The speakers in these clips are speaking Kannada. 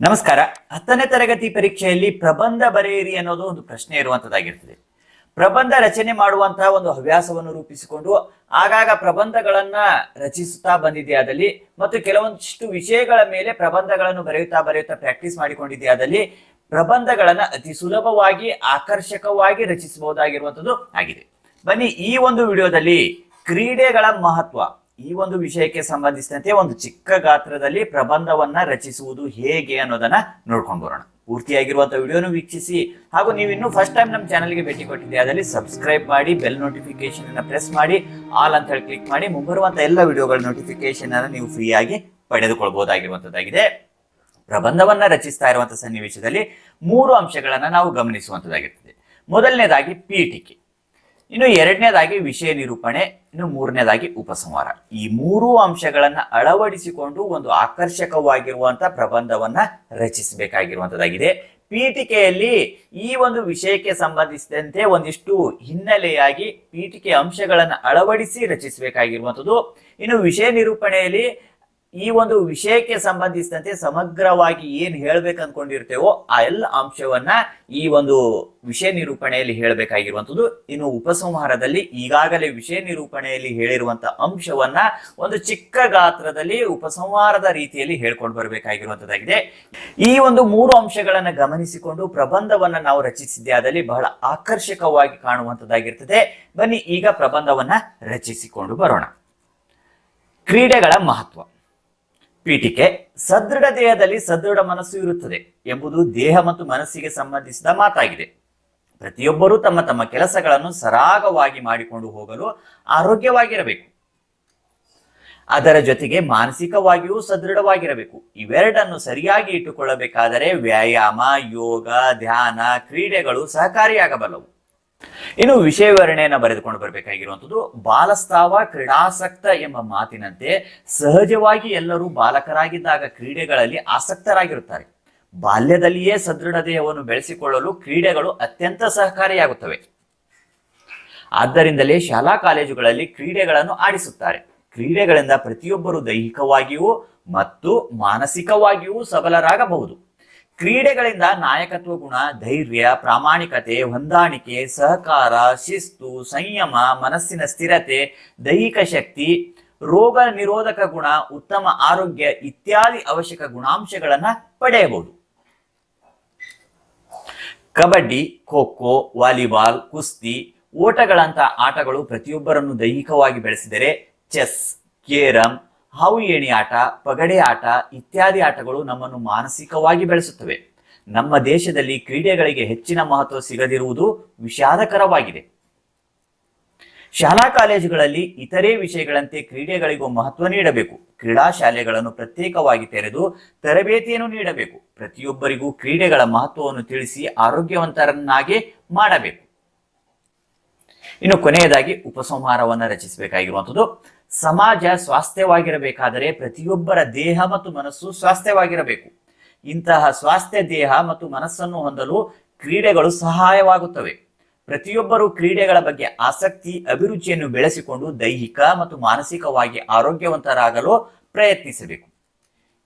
ನಮಸ್ಕಾರ. ಹತ್ತನೇ ತರಗತಿ ಪರೀಕ್ಷೆಯಲ್ಲಿ ಪ್ರಬಂಧ ಬರೆಯಿರಿ ಅನ್ನೋದು ಒಂದು ಪ್ರಶ್ನೆ ಇರುವಂತದ್ದಾಗಿರ್ತದೆ. ಪ್ರಬಂಧ ರಚನೆ ಮಾಡುವಂತಹ ಒಂದು ಹವ್ಯಾಸವನ್ನು ರೂಪಿಸಿಕೊಂಡು ಆಗಾಗ ಪ್ರಬಂಧಗಳನ್ನ ರಚಿಸುತ್ತಾ ಬಂದಿದೆಯಾದಲ್ಲಿ ಮತ್ತು ಕೆಲವೊಂದಿಷ್ಟು ವಿಷಯಗಳ ಮೇಲೆ ಪ್ರಬಂಧಗಳನ್ನು ಬರೆಯುತ್ತಾ ಬರೆಯುತ್ತಾ ಪ್ರಾಕ್ಟೀಸ್ ಮಾಡಿಕೊಂಡಿದೆಯಾದಲ್ಲಿ ಪ್ರಬಂಧಗಳನ್ನ ಅತಿ ಸುಲಭವಾಗಿ, ಆಕರ್ಷಕವಾಗಿ ರಚಿಸಬಹುದಾಗಿರುವಂತದ್ದು ಆಗಿದೆ. ಬನ್ನಿ ಈ ಒಂದು ವಿಡಿಯೋದಲ್ಲಿ ಕ್ರೀಡೆಗಳ ಮಹತ್ವ ಈ ಒಂದು ವಿಷಯಕ್ಕೆ ಸಂಬಂಧಿಸಿದಂತೆ ಒಂದು ಚಿಕ್ಕ ಗಾತ್ರದಲ್ಲಿ ಪ್ರಬಂಧವನ್ನ ರಚಿಸುವುದು ಹೇಗೆ ಅನ್ನೋದನ್ನ ನೋಡ್ಕೊಂಡು ಬರೋಣ. ಪೂರ್ತಿಯಾಗಿರುವಂತಹ ವಿಡಿಯೋನು ವೀಕ್ಷಿಸಿ ಹಾಗೂ ನೀವು ಇನ್ನೂ ಫಸ್ಟ್ ಟೈಮ್ ನಮ್ಮ ಚಾನಲ್ಗೆ ಭೇಟಿ ಕೊಟ್ಟಿದ್ದೆ ಅದರಲ್ಲಿ ಸಬ್ಸ್ಕ್ರೈಬ್ ಮಾಡಿ ಬೆಲ್ ನೋಟಿಫಿಕೇಶನ್ ಅನ್ನ ಪ್ರೆಸ್ ಮಾಡಿ ಆಲ್ ಅಂತ ಹೇಳಿ ಕ್ಲಿಕ್ ಮಾಡಿ, ಮುಂಬರುವಂತ ಎಲ್ಲ ವಿಡಿಯೋಗಳ ನೋಟಿಫಿಕೇಶನ್ ಅನ್ನ ನೀವು ಫ್ರೀಯಾಗಿ ಪಡೆದುಕೊಳ್ಬಹುದಾಗಿರುವಂತದ್ದಾಗಿದೆ ಪ್ರಬಂಧವನ್ನ ರಚಿಸ್ತಾ ಇರುವಂತಹ ಸನ್ನಿವೇಶದಲ್ಲಿ ಮೂರು ಅಂಶಗಳನ್ನ ನಾವು ಗಮನಿಸುವಂತದ್ದಾಗಿರ್ತದೆ. ಮೊದಲನೇದಾಗಿ ಪೀಠಿಕೆ. ಇನ್ನು ಎರಡನೇದಾಗಿ ವಿಷಯ ನಿರೂಪಣೆ, ಇನ್ನು ಮೂರನೇದಾಗಿ ಉಪಸಂಹಾರ. ಈ ಮೂರು ಅಂಶಗಳನ್ನ ಅಳವಡಿಸಿಕೊಂಡು ಒಂದು ಆಕರ್ಷಕವಾಗಿರುವಂತ ಪ್ರಬಂಧವನ್ನ ರಚಿಸಬೇಕಾಗಿರುವಂತದ್ದಾಗಿದೆ ಪೀಠಿಕೆಯಲ್ಲಿ ಈ ಒಂದು ವಿಷಯಕ್ಕೆ ಸಂಬಂಧಿಸಿದಂತೆ ಒಂದಿಷ್ಟು ಹಿನ್ನೆಲೆಯಾಗಿ ಪೀಠಿಕೆ ಅಂಶಗಳನ್ನು ಅಳವಡಿಸಿ ರಚಿಸಬೇಕಾಗಿರುವಂಥದ್ದು ಇನ್ನು ವಿಷಯ ನಿರೂಪಣೆಯಲ್ಲಿ ಈ ಒಂದು ವಿಷಯಕ್ಕೆ ಸಂಬಂಧಿಸಿದಂತೆ ಸಮಗ್ರವಾಗಿ ಏನ್ ಹೇಳ್ಬೇಕು ಅನ್ಕೊಂಡಿರ್ತೇವೋ ಆ ಎಲ್ಲ ಅಂಶವನ್ನ ಈ ಒಂದು ವಿಷಯ ನಿರೂಪಣೆಯಲ್ಲಿ ಹೇಳಬೇಕಾಗಿರುವಂಥದ್ದು. ಇನ್ನು ಉಪಸಂಹಾರದಲ್ಲಿ ಈಗಾಗಲೇ ವಿಷಯ ನಿರೂಪಣೆಯಲ್ಲಿ ಹೇಳಿರುವಂತ ಅಂಶವನ್ನ ಒಂದು ಚಿಕ್ಕ ಗಾತ್ರದಲ್ಲಿ ಉಪಸಂಹಾರದ ರೀತಿಯಲ್ಲಿ ಹೇಳ್ಕೊಂಡು ಬರಬೇಕಾಗಿರುವಂತದ್ದಾಗಿದೆ ಈ ಒಂದು ಮೂರು ಅಂಶಗಳನ್ನ ಗಮನಿಸಿಕೊಂಡು ಪ್ರಬಂಧವನ್ನ ನಾವು ರಚಿಸಿದ್ದೆ ಆದಲ್ಲಿ ಬಹಳ ಆಕರ್ಷಕವಾಗಿ ಕಾಣುವಂತದ್ದಾಗಿರ್ತದೆ ಬನ್ನಿ ಈಗ ಪ್ರಬಂಧವನ್ನ ರಚಿಸಿಕೊಂಡು ಬರೋಣ. ಕ್ರೀಡೆಗಳ ಮಹತ್ವ. ಪೀಠಿಕೆ, ಸದೃಢ ದೇಹದಲ್ಲಿ ಸದೃಢ ಮನಸ್ಸು ಇರುತ್ತದೆ ಎಂಬುದು ದೇಹ ಮತ್ತು ಮನಸ್ಸಿಗೆ ಸಂಬಂಧಿಸಿದ ಮಾತಾಗಿದೆ. ಪ್ರತಿಯೊಬ್ಬರೂ ತಮ್ಮ ತಮ್ಮ ಕೆಲಸಗಳನ್ನು ಸರಾಗವಾಗಿ ಮಾಡಿಕೊಂಡು ಹೋಗಲು ಆರೋಗ್ಯವಾಗಿರಬೇಕು. ಅದರ ಜೊತೆಗೆ ಮಾನಸಿಕವಾಗಿಯೂ ಸದೃಢವಾಗಿರಬೇಕು. ಇವೆರಡನ್ನು ಸರಿಯಾಗಿ ಇಟ್ಟುಕೊಳ್ಳಬೇಕಾದರೆ ವ್ಯಾಯಾಮ, ಯೋಗ, ಧ್ಯಾನ, ಕ್ರೀಡೆಗಳು ಸಹಕಾರಿಯಾಗಬಲ್ಲವು. ಇನ್ನು ವಿಷಯ ವಿವರಣೆಯನ್ನ ಬರೆದುಕೊಂಡು ಬರಬೇಕಾಗಿರುವಂಥದ್ದು ಬಾಲಸ್ತಾವ ಕ್ರೀಡಾಸಕ್ತ ಎಂಬ ಮಾತಿನಂತೆ ಸಹಜವಾಗಿ ಎಲ್ಲರೂ ಬಾಲಕರಾಗಿದ್ದಾಗ ಕ್ರೀಡೆಗಳಲ್ಲಿ ಆಸಕ್ತರಾಗಿರುತ್ತಾರೆ. ಬಾಲ್ಯದಲ್ಲಿಯೇ ಸದೃಢ ದೇಹವನ್ನು ಬೆಳೆಸಿಕೊಳ್ಳಲು ಕ್ರೀಡೆಗಳು ಅತ್ಯಂತ ಸಹಕಾರಿಯಾಗುತ್ತವೆ. ಆದ್ದರಿಂದಲೇ ಶಾಲಾ ಕಾಲೇಜುಗಳಲ್ಲಿ ಕ್ರೀಡೆಗಳನ್ನು ಆಡಿಸುತ್ತಾರೆ. ಕ್ರೀಡೆಗಳಿಂದ ಪ್ರತಿಯೊಬ್ಬರು ದೈಹಿಕವಾಗಿಯೂ ಮತ್ತು ಮಾನಸಿಕವಾಗಿಯೂ ಸಬಲರಾಗಬಹುದು. ಕ್ರೀಡೆಗಳಿಂದ ನಾಯಕತ್ವ ಗುಣ, ಧೈರ್ಯ, ಪ್ರಾಮಾಣಿಕತೆ, ಹೊಂದಾಣಿಕೆ, ಸಹಕಾರ, ಶಿಸ್ತು, ಸಂಯಮ, ಮನಸ್ಸಿನ ಸ್ಥಿರತೆ, ದೈಹಿಕ ಶಕ್ತಿ, ರೋಗ ನಿರೋಧಕ ಗುಣ, ಉತ್ತಮ ಆರೋಗ್ಯ ಇತ್ಯಾದಿ ಅವಶ್ಯಕ ಗುಣಾಂಶಗಳನ್ನ ಪಡೆಯಬಹುದು. ಕಬಡ್ಡಿ ಖೋ ಖೋ ವಾಲಿಬಾಲ್, ಕುಸ್ತಿ ಓಟಗಳಂತ ಆಟಗಳು ಪ್ರತಿಯೊಬ್ಬರನ್ನು ದೈಹಿಕವಾಗಿ ಬೆಳೆಸಿದರೆ ಚೆಸ್, ಕೇರಂ ಹಾವು ಏಣಿ ಆಟ, ಪಗಡೆ ಆಟ ಇತ್ಯಾದಿ ಆಟಗಳು ನಮ್ಮನ್ನು ಮಾನಸಿಕವಾಗಿ ಬೆಳೆಸುತ್ತವೆ. ನಮ್ಮ ದೇಶದಲ್ಲಿ ಕ್ರೀಡೆಗಳಿಗೆ ಹೆಚ್ಚಿನ ಮಹತ್ವ ಸಿಗದಿರುವುದು ವಿಷಾದಕರವಾಗಿದೆ. ಶಾಲಾ ಕಾಲೇಜುಗಳಲ್ಲಿ ಇತರೆ ವಿಷಯಗಳಂತೆ ಕ್ರೀಡೆಗಳಿಗೂ ಮಹತ್ವ ನೀಡಬೇಕು. ಕ್ರೀಡಾ ಶಾಲೆಗಳನ್ನು ಪ್ರತ್ಯೇಕವಾಗಿ ತೆರೆದು ತರಬೇತಿಯನ್ನು ನೀಡಬೇಕು. ಪ್ರತಿಯೊಬ್ಬರಿಗೂ ಕ್ರೀಡೆಗಳ ಮಹತ್ವವನ್ನು ತಿಳಿಸಿ ಆರೋಗ್ಯವಂತರನ್ನಾಗಿ ಮಾಡಬೇಕು. ಇನ್ನು ಕೊನೆಯದಾಗಿ ಉಪಸಂಹಾರವನ್ನು ರಚಿಸಬೇಕಾಗಿರುವಂಥದ್ದು. ಸಮಾಜ ಸ್ವಾಸ್ಥ್ಯವಾಗಿರಬೇಕಾದರೆ ಪ್ರತಿಯೊಬ್ಬರ ದೇಹ ಮತ್ತು ಮನಸ್ಸು ಸ್ವಾಸ್ಥ್ಯವಾಗಿರಬೇಕು. ಇಂತಹ ಸ್ವಾಸ್ಥ್ಯ, ದೇಹ ಮತ್ತು ಮನಸ್ಸನ್ನು ಹೊಂದಲು ಕ್ರೀಡೆಗಳು ಸಹಾಯವಾಗುತ್ತವೆ. ಪ್ರತಿಯೊಬ್ಬರು ಕ್ರೀಡೆಗಳ ಬಗ್ಗೆ ಆಸಕ್ತಿ, ಅಭಿರುಚಿಯನ್ನು ಬೆಳೆಸಿಕೊಂಡು ದೈಹಿಕ ಮತ್ತು ಮಾನಸಿಕವಾಗಿ ಆರೋಗ್ಯವಂತರಾಗಲು ಪ್ರಯತ್ನಿಸಬೇಕು.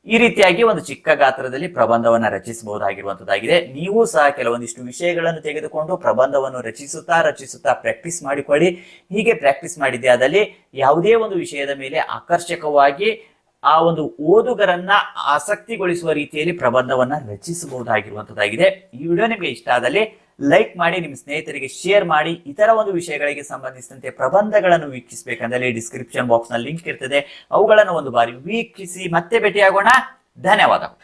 ಈ ರೀತಿಯಾಗಿ ಒಂದು ಚಿಕ್ಕ ಗಾತ್ರದಲ್ಲಿ ಪ್ರಬಂಧವನ್ನು ರಚಿಸಬಹುದಾಗಿರುವಂತದ್ದಾಗಿದೆ. ನೀವು ಸಹ ಕೆಲವೊಂದಿಷ್ಟು ವಿಷಯಗಳನ್ನು ತೆಗೆದುಕೊಂಡು ಪ್ರಬಂಧವನ್ನು ರಚಿಸುತ್ತಾ ರಚಿಸುತ್ತಾ ಪ್ರಾಕ್ಟೀಸ್ ಮಾಡಿಕೊಳ್ಳಿ. ಹೀಗೆ ಪ್ರಾಕ್ಟೀಸ್ ಮಾಡಿದ್ದೆ ಅದಲ್ಲಿ ಯಾವುದೇ ಒಂದು ವಿಷಯದ ಮೇಲೆ ಆಕರ್ಷಕವಾಗಿ ಆ ಒಂದು ಓದುಗರನ್ನ ಆಸಕ್ತಿಗೊಳಿಸುವ ರೀತಿಯಲ್ಲಿ ಪ್ರಬಂಧವನ್ನ ರಚಿಸಬಹುದಾಗಿರುವಂತದ್ದಾಗಿದೆ. ಈ ವಿಡಿಯೋ ನಿಮಗೆ ಇಷ್ಟ ಆದಲ್ಲಿ ಲೈಕ್ ಮಾಡಿ, ನಿಮ್ಮ ಸ್ನೇಹಿತರಿಗೆ ಶೇರ್ ಮಾಡಿ, ಇತರ ಒಂದು ವಿಷಯಗಳಿಗೆ ಸಂಬಂಧಿಸಿದಂತೆ ಪ್ರಬಂಧಗಳನ್ನು ವೀಕ್ಷಿಸಬೇಕಂದ್ರೆ ಡಿಸ್ಕ್ರಿಪ್ಷನ್ ಬಾಕ್ಸ್ನಲ್ಲಿ ಲಿಂಕ್ ಇರ್ತದೆ. ಅವುಗಳನ್ನು ಒಂದು ಬಾರಿ ವೀಕ್ಷಿಸಿ, ಮತ್ತೆ ಭೇಟಿಯಾಗೋಣ. ಧನ್ಯವಾದಗಳು.